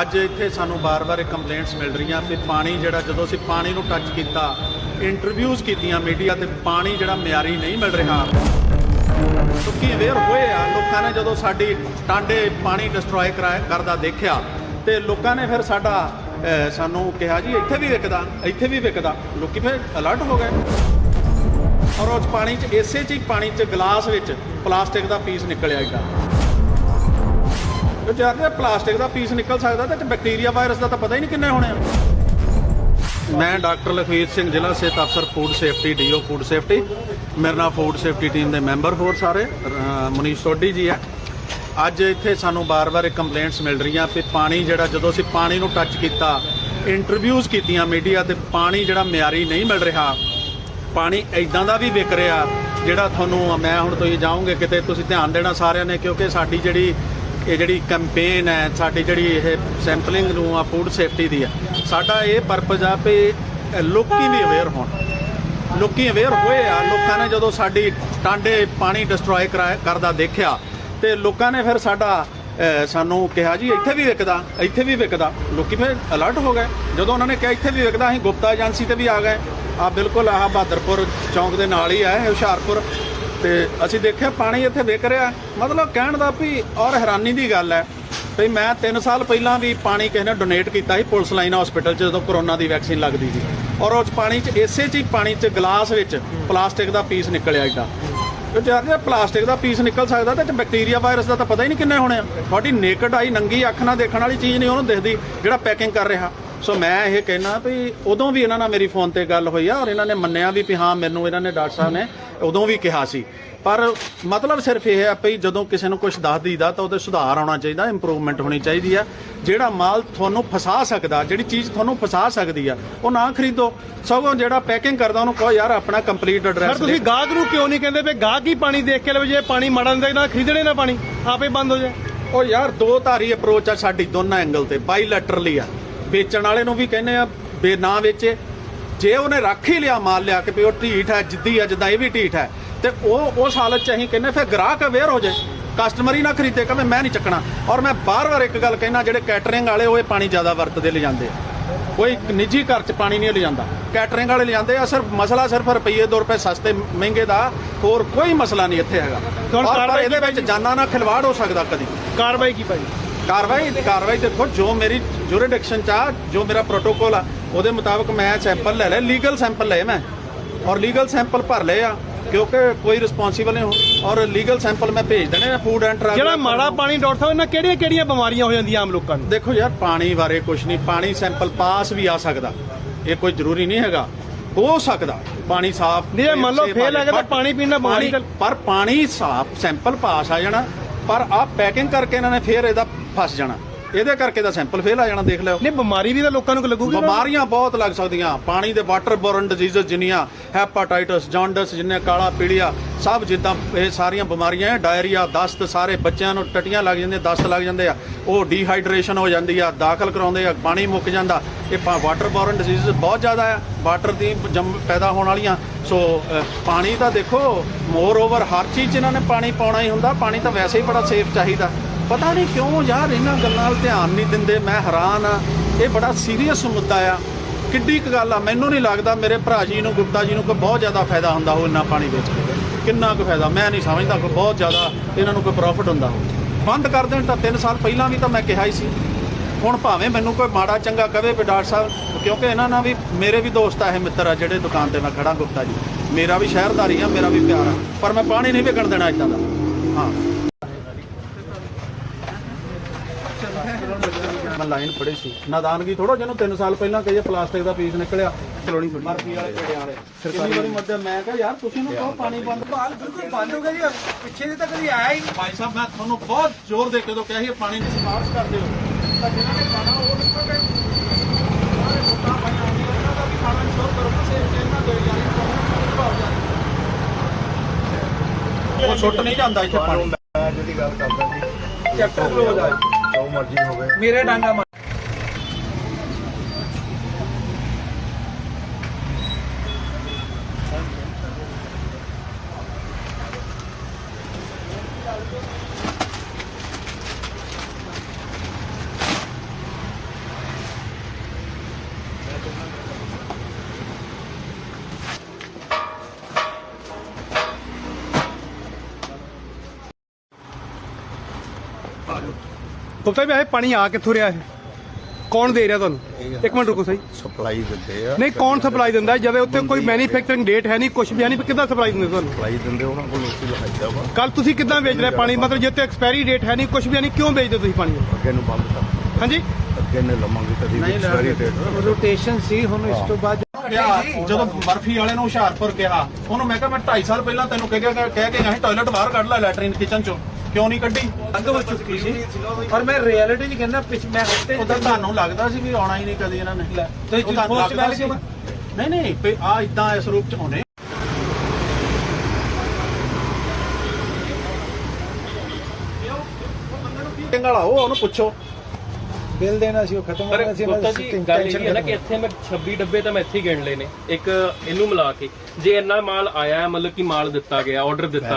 ਅੱਜ ਇੱਥੇ ਸਾਨੂੰ ਬਾਰ-ਬਾਰ ਕੰਪਲੇਂਟਸ ਮਿਲ ਰਹੀਆਂ ਕਿ ਪਾਣੀ ਜਿਹੜਾ ਜਦੋਂ ਅਸੀਂ ਪਾਣੀ ਨੂੰ ਟੱਚ ਕੀਤਾ ਇੰਟਰਵਿਊਜ਼ ਕੀਤੀਆਂ ਮੀਡੀਆ ਤੇ ਪਾਣੀ ਜਿਹੜਾ ਮਿਆਰੀ ਨਹੀਂ ਮਿਲ ਰਿਹਾ। ਲੋਕੀ ਅਵੇਅਰ ਹੋਏ ਆ? ਲੋਕਾਂ ਨੇ ਜਦੋਂ ਸਾਡੀ ਟਾਂਡੇ ਪਾਣੀ ਡਿਸਟਰੋਏ ਕਰਦਾ ਦੇਖਿਆ, ਤੇ ਲੋਕਾਂ ਨੇ ਫਿਰ ਸਾਡਾ ਸਾਨੂੰ ਕਿਹਾ ਜੀ, ਇੱਥੇ ਵੀ ਵਿਕਦਾ, ਇੱਥੇ ਵੀ ਵਿਕਦਾ। ਲੋਕੀ ਫਿਰ ਅਲਰਟ ਹੋ ਗਏ। ਔਰ ਉਸ ਪਾਣੀ 'ਚ, ਇਸੇ 'ਚ ਹੀ ਪਾਣੀ 'ਚ ਗਲਾਸ ਵਿੱਚ ਪਲਾਸਟਿਕ ਦਾ ਪੀਸ ਨਿਕਲਿਆ ਇੱਡਾ ਤੇ ਜੇ ਕਿ ਪਲਾਸਟਿਕ ਦਾ ਪੀਸ ਨਿਕਲ ਸਕਦਾ ਤਾਂ ਬੈਕਟੀਰੀਆ ਵਾਇਰਸ ਦਾ ਤਾਂ ਪਤਾ ਹੀ ਨਹੀਂ ਕਿੰਨੇ ਹੋਣੇ ਆ। ਮੈਂ ਡਾਕਟਰ ਲਖਵੀਰ ਸਿੰਘ, ਜ਼ਿਲ੍ਹਾ ਸਿਹਤ ਅਫਸਰ food safety DO food safety ਮੇਰੇ ਨਾਲ ਫੂਡ ਸੇਫਟੀ ਟੀਮ ਦੇ ਮੈਂਬਰ ਹੋਰ ਸਾਰੇ, ਅਹ, ਮਨੀਸ਼ ਸੋਢੀ ਜੀ ਹੈ। ਅੱਜ ਇੱਥੇ ਸਾਨੂੰ ਬਾਰ-ਬਾਰ ਇਹ ਕੰਪਲੇਂਟਸ ਮਿਲ ਰਹੀਆਂ ਕਿ ਪਾਣੀ ਜਿਹੜਾ, ਜਦੋਂ ਅਸੀਂ ਪਾਣੀ ਨੂੰ ਟੱਚ ਕੀਤਾ ਇੰਟਰਵਿਊਜ਼ ਕੀਤੀਆਂ ਮੀਡੀਆ ਤੇ ਪਾਣੀ ਜਿਹੜਾ ਮਿਆਰੀ ਨਹੀਂ ਮਿਲ ਰਿਹਾ। ਪਾਣੀ ਐਦਾਂ ਦਾ ਵੀ ਵਿਕ ਰਿਹਾ, ਜਿਹੜਾ ਤੁਹਾਨੂੰ ਮੈਂ ਹੁਣ ਤੁਸੀਂ ਜਾਓਗੇ ਕਿਤੇ, ਤੁਸੀਂ ਧਿਆਨ ਦੇਣਾ ਸਾਰਿਆਂ ਨੇ, ਕਿਉਂਕਿ ਸਾਡੀ ਜਿਹੜੀ ਇਹ ਜਿਹੜੀ ਕੈਂਪੇਨ ਹੈ ਸਾਡੀ ਜਿਹੜੀ ਇਹ ਸੈਂਪਲਿੰਗ ਨੂੰ ਆ ਫੂਡ ਸੇਫਟੀ ਦੀ ਆ ਸਾਡਾ ਇਹ ਪਰਪਸ ਆ ਵੀ ਅ, ਲੋਕੀ ਵੀ ਅਵੇਅਰ ਹੋਣ। ਲੋਕੀ ਅਵੇਅਰ ਹੋਏ ਆ ਲੋਕਾਂ ਨੇ ਜਦੋਂ ਸਾਡੀ ਟਾਂਡੇ ਪਾਣੀ ਡਿਸਟਰੋਏ ਕਰਦਾ ਦੇਖਿਆ ਤੇ ਲੋਕਾਂ ਨੇ ਫਿਰ ਸਾਡਾ ਸਾਨੂੰ ਕਿਹਾ ਜੀ ਇੱਥੇ ਵੀ ਵਿਕਦਾ ਇੱਥੇ ਵੀ ਵਿਕਦਾ। ਲੋਕੀ ਫਿਰ ਅਲਰਟ ਹੋ ਗਏ। ਜਦੋਂ ਉਹਨਾਂ ਨੇ ਕਿਹਾ ਇੱਥੇ ਵੀ ਵਿਕਦਾ ਅਸੀਂ ਗੁਪਤਾ ਏਜੰਸੀ ਤੇ ਵੀ ਆ ਗਏ। ਆ ਬਿਲਕੁਲ ਆਹ ਬਹਾਦਰਪੁਰ ਚੌਂਕ ਦੇ ਨਾਲ ਹੀ ਹੈ ਇਹ ਹੁਸ਼ਿਆਰਪੁਰ। ਤੇ ਅਸੀਂ ਦੇਖਿਆ ਪਾਣੀ ਇੱਥੇ ਵਿਕ ਰਿਹਾ। ਮਤਲਬ ਕਹਿਣ ਦਾ ਵੀ ਔਰ ਹੈਰਾਨੀ ਦੀ ਗੱਲ ਹੈ ਵੀ ਮੈਂ 3 ਸਾਲ ਪਹਿਲਾਂ ਵੀ ਪਾਣੀ ਕਿਸੇ ਨੇ ਡੋਨੇਟ ਕੀਤਾ ਸੀ ਪੁਲਿਸ ਲਾਈਨ ਹਸਪੀਟਲ 'ਚ ਜਦੋਂ ਕਰੋਨਾ ਦੀ ਵੈਕਸੀਨ ਲੱਗਦੀ ਸੀ। ਔਰ ਉਸ ਪਾਣੀ 'ਚ, ਇਸੇ 'ਚ ਹੀ ਪਾਣੀ 'ਚ ਗਲਾਸ ਵਿੱਚ ਪਲਾਸਟਿਕ ਦਾ ਪੀਸ ਨਿਕਲਿਆ ਏਡਾ। ਤੇ ਜੇ ਕਿ ਪਲਾਸਟਿਕ ਦਾ ਪੀਸ ਨਿਕਲ ਸਕਦਾ ਤਾਂ ਬੈਕਟੀਰੀਆ ਵਾਇਰਸ ਦਾ ਤਾਂ ਪਤਾ ਹੀ ਨਹੀਂ ਕਿੰਨੇ ਹੋਣੇ ਆ। ਤੁਹਾਡੀ ਨੇਕਡ ਆਈ ਨੰਗੀ ਅੱਖ ਨਾਲ ਦੇਖਣ ਵਾਲੀ ਚੀਜ਼ ਨਹੀਂ ਉਹਨੂੰ ਦਿਖਦੀ ਜਿਹੜਾ ਪੈਕਿੰਗ ਕਰ ਰਿਹਾ। ਸੋ ਮੈਂ ਇਹ ਕਹਿਣਾ ਵੀ ਉਦੋਂ ਵੀ ਇਹਨਾਂ ਨਾਲ ਮੇਰੀ ਫੋਨ ਤੇ ਗੱਲ ਹੋਈ ਆ ਔਰ ਇਹਨਾਂ ਨੇ ਮੰਨਿਆ ਵੀ ਵੀ ਹਾਂ, ਮੈਨੂੰ ਇਹਨਾਂ ਨੇ ਡਾਕਟਰ ਸਾਹਿਬ ਨੇ ਉਦੋਂ ਵੀ ਕਿਹਾ ਸੀ। ਪਰ ਮਤਲਬ ਸਿਰਫ ਇਹ ਹੈ ਵੀ ਜਦੋਂ ਕਿਸੇ ਨੂੰ ਕੁਝ ਦੱਸ ਦਈਦਾ ਤਾਂ ਉਹਦੇ ਸੁਧਾਰ ਆਉਣਾ ਚਾਹੀਦਾ ਇੰਪਰੂਵਮੈਂਟ ਹੋਣੀ ਚਾਹੀਦੀ ਆ। ਜਿਹੜਾ ਮਾਲ ਤੁਹਾਨੂੰ ਫਸਾ ਸਕਦਾ ਜਿਹੜੀ ਚੀਜ਼ ਤੁਹਾਨੂੰ ਫਸਾ ਸਕਦੀ ਆ ਉਹ ਨਾ ਖਰੀਦੋ। ਸਗੋਂ ਜਿਹੜਾ ਪੈਕਿੰਗ ਕਰਦਾ ਉਹਨੂੰ ਕਹੋ ਯਾਰ ਆਪਣਾ ਕੰਪਲੀਟ ਸਰ ਐਡਰੈਸ ਤੁਸੀਂ ਗਾਹਕ ਨੂੰ ਕਿਉਂ ਨਹੀਂ ਕਹਿੰਦੇ ਵੀ ਗਾਹਕ ਹੀ ਪਾਣੀ ਦੇਖ ਕੇ ਲਵੇ ਜੇ ਪਾਣੀ ਮਾੜਾ ਹੁੰਦਾ ਨਾ ਖਰੀਦਣੇ ਨਾ ਪਾਣੀ ਆਪੇ ਬੰਦ ਹੋ ਜਾਏ। ਉਹ ਯਾਰ ਦੋ ਧਾਰੀ ਅਪਰੋਚ ਆ ਸਾਡੀ ਦੋਨਾਂ ਐਂਗਲ ਤੇ ਬਾਈਲੈਟਰਲੀ ਆ। ਵੇਚਣ ਵਾਲੇ ਨੂੰ ਵੀ ਕਹਿੰਦੇ ਆ ਬੇ ਨਾ ਵੇਚੇ। ਜੇ ਉਹਨੇ ਰੱਖ ਹੀ ਲਿਆ ਮਾਲ ਲਿਆ ਕੇ ਵੀ ਉਹ ਢੀਠ ਹੈ ਜਿੱਦੀ ਆ ਜਿੱਦਾਂ ਇਹ ਵੀ ਢੀਠ ਹੈ ਤੇ ਉਹ ਉਸ ਹਾਲਤ ਚ ਅਸੀਂ ਕਹਿੰਦੇ ਫਿਰ ਗ੍ਰਾਹਕ ਅਵੇਅਰ ਹੋ ਜਾਏ ਕਸਟਮਰ ਹੀ ਨਾ ਖਰੀਦੇ ਕਹੇ ਮੈਂ ਨਹੀਂ ਚੱਕਣਾ। ਔਰ ਮੈਂ ਬਾਰ-ਬਾਰ ਇੱਕ ਗੱਲ ਕਹਿਣਾ ਜਿਹੜੇ ਕੈਟਰਿੰਗ ਵਾਲੇ ਉਹ ਇਹ ਪਾਣੀ ਜ਼ਿਆਦਾ ਵਰਤਦੇ ਲਿਜਾਂਦੇ ਆ। ਕੋਈ ਨਿੱਜੀ ਘਰ ਚ ਪਾਣੀ ਨਹੀਂ ਲਿਜਾਂਦਾ। ਕੈਟਰਿੰਗ ਵਾਲੇ ਲਿਜਾਂਦੇ ਆ ਸਿਰਫ ਮਸਲਾ ਸਿਰਫ ਰੁਪਈਏ 2 ਰੁਪਏ ਸਸਤੇ ਮਹਿੰਗੇ ਦਾ ਹੋਰ ਕੋਈ ਮਸਲਾ ਨਹੀਂ ਇੱਥੇ ਹੈਗਾ। ਪਰ ਇਹਦੇ ਵਿੱਚ ਜਾਨਾਂ ਨਾਲ ਖਿਲਵਾੜ ਹੋ ਸਕਦਾ ਕਦੀ। ਕਾਰਵਾਈ ਕੀ ਭਾਈ ਕਾਰਵਾਈ ਕਾਰਵਾਈ ਦੇਖੋ ਜੋ ਮੇਰੀ ਜੁਰਿਡਿਕਸ਼ਨ ਚ ਆ ਜੋ ਮੇਰਾ ਪ੍ਰੋਟੋਕੋਲ ਆ ਉਹਦੇ ਮੁਤਾਬਕ ਮੈਂ ਸੈਂਪਲ ਲੈ ਲਿਆ ਲੀਗਲ ਸੈਂਪਲ ਲਏ ਮੈਂ। ਔਰ ਲੀਗਲ ਸੈਂਪਲ ਭਰ ਲਏ ਆ ਕਿਉਂਕਿ ਕੋਈ ਰਿਸਪੌਂਸੀਬਲ ਨਹੀਂ ਔਰ ਲੀਗਲ ਸੈਂਪਲ ਮੈਂ ਭੇਜ ਦੇਣੇ ਆ ਫੂਡ ਐਂਡ ਡਰੱਗ ਜਿਹੜਾ ਮਾੜਾ ਪਾਣੀ ਡਾਕਟਰ ਸਾਹਿਬ ਇਹਨਾਂ ਕਿਹੜੀਆਂ ਕਿਹੜੀਆਂ ਬਿਮਾਰੀਆਂ ਹੋ ਜਾਂਦੀਆਂ ਆਮ ਲੋਕਾਂ ਨੂੰ? ਦੇਖੋ ਯਾਰ ਪਾਣੀ ਬਾਰੇ ਕੁਝ ਨਹੀਂ ਪਾਣੀ ਸੈਂਪਲ ਪਾਸ ਵੀ ਆ ਸਕਦਾ। ਇਹ ਕੋਈ ਜ਼ਰੂਰੀ ਨਹੀਂ ਹੈਗਾ। ਹੋ ਸਕਦਾ ਪਾਣੀ ਸਾਫ਼ ਨਹੀਂ, ਮੰਨ ਲਓ ਆ ਹੈਗਾ ਤਾਂ ਪਾਣੀ ਪੀਣ ਪਾਣੀ- ਪਰ ਪਾਣੀ ਸਾਫ਼ ਸੈਂਪਲ ਪਾਸ ਆ ਜਾਣਾ ਪਰ ਆ ਪੈਕਿੰਗ ਕਰਕੇ ਇਹਨਾਂ ਨੇ ਫੇਰ ਇਹਦਾ ਫਸ ਜਾਣਾ। ਇਹਦੇ ਕਰਕੇ ਦਾ ਸੈਂਪਲ ਫੇਲ ਆ ਜਾਣਾ ਦੇਖ ਲਿਓ। ਨਹੀਂ ਬਿਮਾਰੀ ਵੀ ਤਾਂ ਲੋਕਾਂ ਨੂੰ ਲੱਗੂਗੀ ਨਾ। ਬਿਮਾਰੀਆਂ ਬਹੁਤ ਲੱਗ ਸਕਦੀਆਂ। ਪਾਣੀ ਦੇ ਵਾਟਰ ਬੋਰਨ ਡਿਜ਼ੀਜ਼ਸ ਜਿੰਨੀਆਂ ਹੈਪਾਟਾਈਟਸ ਜੌਂਡਸ ਜਿੰਨੇ ਕਾਲਾ ਪੀਲੀਆ ਸਭ ਜਿੱਦਾਂ ਇਹ ਸਾਰੀਆਂ ਬਿਮਾਰੀਆਂ ਹੈ। ਡਾਇਰੀਆ ਦਸਤ ਸਾਰੇ ਬੱਚਿਆਂ ਨੂੰ ਟਟੀਆਂ ਲੱਗ ਜਾਂਦੀਆਂ ਦਸਤ ਲੱਗ ਜਾਂਦੇ ਆ। ਉਹ ਡੀਹਾਈਡਰੇਸ਼ਨ ਹੋ ਜਾਂਦੀ ਆ ਦਾਖਲ ਕਰਾਉਂਦੇ ਆ ਪਾਣੀ ਮੁੱਕ ਜਾਂਦਾ। ਇਹ ਵਾਟਰ ਬੋਰਨ ਡਿਜ਼ੀਜ਼ਸ ਬਹੁਤ ਜ਼ਿਆਦਾ ਆ। ਵਾਟਰ ਦੀ ਜੰਮ ਪੈਦਾ ਹੋਣ ਵਾਲੀਆਂ। ਸੋ ਪਾਣੀ ਤਾਂ ਦੇਖੋ ਮੋਰ ਓਵਰ ਹਰ ਚੀਜ਼ 'ਚ ਇਹਨਾਂ ਨੇ ਪਾਣੀ ਪਾਉਣਾ ਹੀ ਹੁੰਦਾ। ਪਾਣੀ ਤਾਂ ਵੈਸੇ ਹੀ ਬੜਾ ਸੇਫ ਚਾਹੀਦਾ। ਪਤਾ ਨਹੀਂ ਕਿਉਂ ਯਾਰ ਇਹਨਾਂ ਗੱਲਾਂ ਵੱਲ ਧਿਆਨ ਨਹੀਂ ਦਿੰਦੇ, ਮੈਂ ਹੈਰਾਨ ਆ। ਇਹ ਬੜਾ ਸੀਰੀਅਸ ਮੁੱਦਾ ਆ। ਕਿੱਡੀ ਕੁ ਗੱਲ ਆ, ਮੈਨੂੰ ਨਹੀਂ ਲੱਗਦਾ ਮੇਰੇ ਭਰਾ ਜੀ ਨੂੰ, ਗੁਪਤਾ ਜੀ ਨੂੰ ਕੋਈ ਬਹੁਤ ਜ਼ਿਆਦਾ ਫਾਇਦਾ ਹੁੰਦਾ ਹੋ ਇੰਨਾ ਪਾਣੀ ਵੇਚ। ਕੇ ਕਿੰਨਾ ਕੁ ਫਾਇਦਾ, ਮੈਂ ਨਹੀਂ ਸਮਝਦਾ ਕੋਈ ਬਹੁਤ ਜ਼ਿਆਦਾ ਇਹਨਾਂ ਨੂੰ ਕੋਈ ਪ੍ਰੋਫਿਟ ਹੁੰਦਾ ਹੋ ਬੰਦ ਕਰ ਦੇਣ ਤਾਂ 3 ਸਾਲ ਪਹਿਲਾਂ ਵੀ ਤਾਂ ਮੈਂ ਕਿਹਾ ਹੀ ਸੀ। ਹੁਣ ਭਾਵੇਂ ਮੈਨੂੰ ਕੋਈ ਮਾੜਾ ਚੰਗਾ ਕਵੇ ਵੀ ਡਾਕਟਰ ਸਾਹਿਬ, ਕਿਉਂਕਿ ਇਹਨਾਂ ਨਾਲ ਵੀ ਮੇਰੇ ਵੀ ਦੋਸਤ ਆ ਇਹ ਮਿੱਤਰ ਆ ਜਿਹੜੇ ਦੁਕਾਨ ਤੇ ਮੈਂ ਖੜਾ ਗੁਪਤਾ ਜੀ। ਮੇਰਾ ਵੀ ਸ਼ਹਿਰਦਾਰੀ ਆ, ਮੇਰਾ ਵੀ ਪਿਆਰ ਆ, ਪਰ ਮੈਂ ਪਾਣੀ ਨਹੀਂ ਵਿਕਣ ਦੇਣਾ ਇਦਾਂ ਦਾ। ਹਾਂ। ਮੈਂ ਲਾਈਨ ਫੜੀ ਸੀ। ਨਾਦਾਨਗੀ ਥੋੜਾ ਜਿਹਨੂੰ 3 ਸਾਲ ਪਹਿਲਾਂ ਕਹੀਏ ਪਲਾਸਟਿਕ ਦਾ ਪੀਸ ਨਿਕਲਿਆ। ਚਲੋਣੀ ਥੋੜੀ ਮਰਜ਼ੀ ਵਾਲੇ ਪੇੜਿਆਂ ਵਾਲੇ। ਸਰਕਾਰੀ ਵਾਰੀ ਮੱਦੇ ਮੈਂ ਕਿਹਾ ਯਾਰ ਤੁਸੀਂ ਨੂੰ ਕਹੋ ਪਾਣੀ ਬੰਦ ਹਾਲ ਬਿਲਕੁਲ ਬੰਦ ਹੋ ਗਿਆ ਜੀ। ਪਿੱਛੇ ਦੇ ਤਾਂ ਕਦੀ ਆਇਆ ਹੀ ਭਾਈ ਸਾਹਿਬ ਮੈਂ ਤੁਹਾਨੂੰ ਬਹੁਤ ਜ਼ੋਰ ਦੇ ਕੇ ਜਦੋਂ ਕਿਹਾ ਸੀ ਪਾਣੀ ਦੀ ਸਿਫਾਰਿਸ਼ ਕਰਦੇ ਹੋ ਤਾਂ ਜਿਨ੍ਹਾਂ ਨੇ ਖਾਣਾ ਉਹ ਨਿਕਲ ਗਏ। ਸਾਰੇ ਵੋਟਾਂ ਪਾਈਆਂ ਹੁੰਦੀਆਂ ਇਹਨਾਂ ਦਾ ਵੀ ਖਾਣਾ ਸ਼ੋਰ ਕਰੋ ਨਾ ਸੇਫ ਚੇਨ ਦੋ ਯਾਰ ਪਾਣੀ ਉਹ ਛੁੱਟ ਨਹੀਂ ਜਾਂਦਾ ਇੱਥੇ ਪਾਣੀ। ਜਿਹੜੀ ਗੱਲ ਕਰਦਾ ਸੀ ਚੈਪਟਰ ਕਲੋਜ਼ ਆ মর্জি হবে মেরে ডাঙ্গা Thank you. ਗੁਪਤਾ ਵੀ ਇਹ ਪਾਣੀ ਆ ਕਿੱਥੋਂ ਰਿਹਾ ਇਹ? ਕੌਣ ਦੇ ਰਿਹਾ ਤੁਹਾਨੂੰ? ਇੱਕ ਮਿੰਟ ਰੁਕੋ ਸਹੀ। ਸਪਲਾਈ ਦਿੰਦੇ ਆ। ਨਹੀਂ ਕੌਣ ਸਪਲਾਈ ਦਿੰਦਾ? ਹੈ? ਜਦੋਂ ਉੱਤੇ ਕੋਈ ਮੈਨੂਫੈਕਚਰਿੰਗ ਡੇਟ ਹੈ ਨਹੀਂ ਕੁਝ ਵੀ ਹੈ ਨਹੀਂ ਫਿਰ ਕਿੱਦਾਂ ਸਪਲਾਈ ਦਿੰਦੇ ਤੁਹਾਨੂੰ? ਸਪਲਾਈ ਦਿੰਦੇ ਉਹਨਾਂ ਕੋਲ ਅਸੀਂ ਲਹਾਈਦਾ ਵਾ। ਕੱਲ ਤੁਸੀਂ ਕਿੱਦਾਂ ਵੇਚ ਰਹੇ ਪਾਣੀ? ਮਤਲਬ ਜੇ ਤੇ ਐਕਸਪਾਇਰੀ ਡੇਟ ਹੈ ਨਹੀਂ ਕੁਝ ਵੀ ਹੈ ਨਹੀਂ ਕਿਉਂ ਵੇਚਦੇ ਤੁਸੀਂ ਪਾਣੀ? ਅੱਗੇ ਨੂੰ ਬੰਦ ਕਰ। ਹਾਂਜੀ? ਅੱਗੇ ਨੇ ਲਵਾਂਗੇ ਕਦੀ ਵੀ ਐਕਸਪਾਇਰੀ ਡੇਟ ਰੋਟੇਸ਼ਨ ਸੀ ਹੁਣ ਇਸ ਤੋਂ ਬਾਅਦ ਕਿਹਾ ਜਦੋਂ ਬਰਫੀ ਵਾਲੇ ਨੂੰ ਹੁਸ਼ਿਆਰਪੁਰ ਕਿਹਾ ਉਹਨੂੰ ਮੈਂ ਕਿਹਾ ਮੈਂ 2.5 ਸਾਲ ਪਹਿਲਾਂ ਤੈਨੂੰ ਕਹਿ ਕੇ ਕਹਿ ਕੇ ਗਿਆ ਸੀ ਟਾਇਲਟ ਬਾਹਰ ਕੱਢ ਲੈ ਲੈਟਰਿਨ ਕਿਚਨ ਚੋਂ। ਕਿਉਂ ਨਹੀਂ ਕੱਢੀ? ਅੰਗ ਹੋ ਚੁੱਕੀ ਸੀ। ਔਰ ਮੈਂ ਰਿਐਲਿਟੀ ਚ ਕਹਿੰਦਾ ਪਿਛ ਮੈਂ ਹਫ਼ਤੇ ਉਦੋਂ ਤੁਹਾਨੂੰ ਲੱਗਦਾ ਸੀ ਵੀ ਆਉਣਾ ਹੀ ਨਹੀਂ ਕਦੀ ਇਹਨਾਂ ਨੇ। ਉਹ ਤੁਹਾਨੂੰ post ਲੱਗਦਾ ਸੀ? ਨਹੀਂ ਨਹੀਂ ਆ ਇਦਾਂ ਇਸ ਰੂਪ ਚ ਹੋਣੇ। ਵਾਲਾ ਉਹ ਉਹਨੂੰ ਪੁੱਛੋ ਬਿੱਲ ਦੇਣਾ ਸੀ ਉਹ ਖਤਮ ਹੋ ਪਰ ਗਿਆ ਸੀ। ਜੀ ਗੱਲ ਇਹ ਹੈ ਨਾ ਕਿ ਇੱਥੇ ਮੈਂ 26 ਡੱਬੇ ਤਾਂ ਮੈਂ ਇੱਥੇ ਗਿਣ ਲਏ ਨੇ। ਇੱਕ ਇਹਨੂੰ ਮਿਲਾ ਕੇ। ਜੇ ਇੰਨਾ ਮਾਲ ਆਇਆ ਹੈ, ਮਤਲਬ ਕਿ ਮਾਲ ਦਿੱਤਾ ਗਿਆ ਆਰਡਰ ਦਿੱਤਾ ਗਿਆ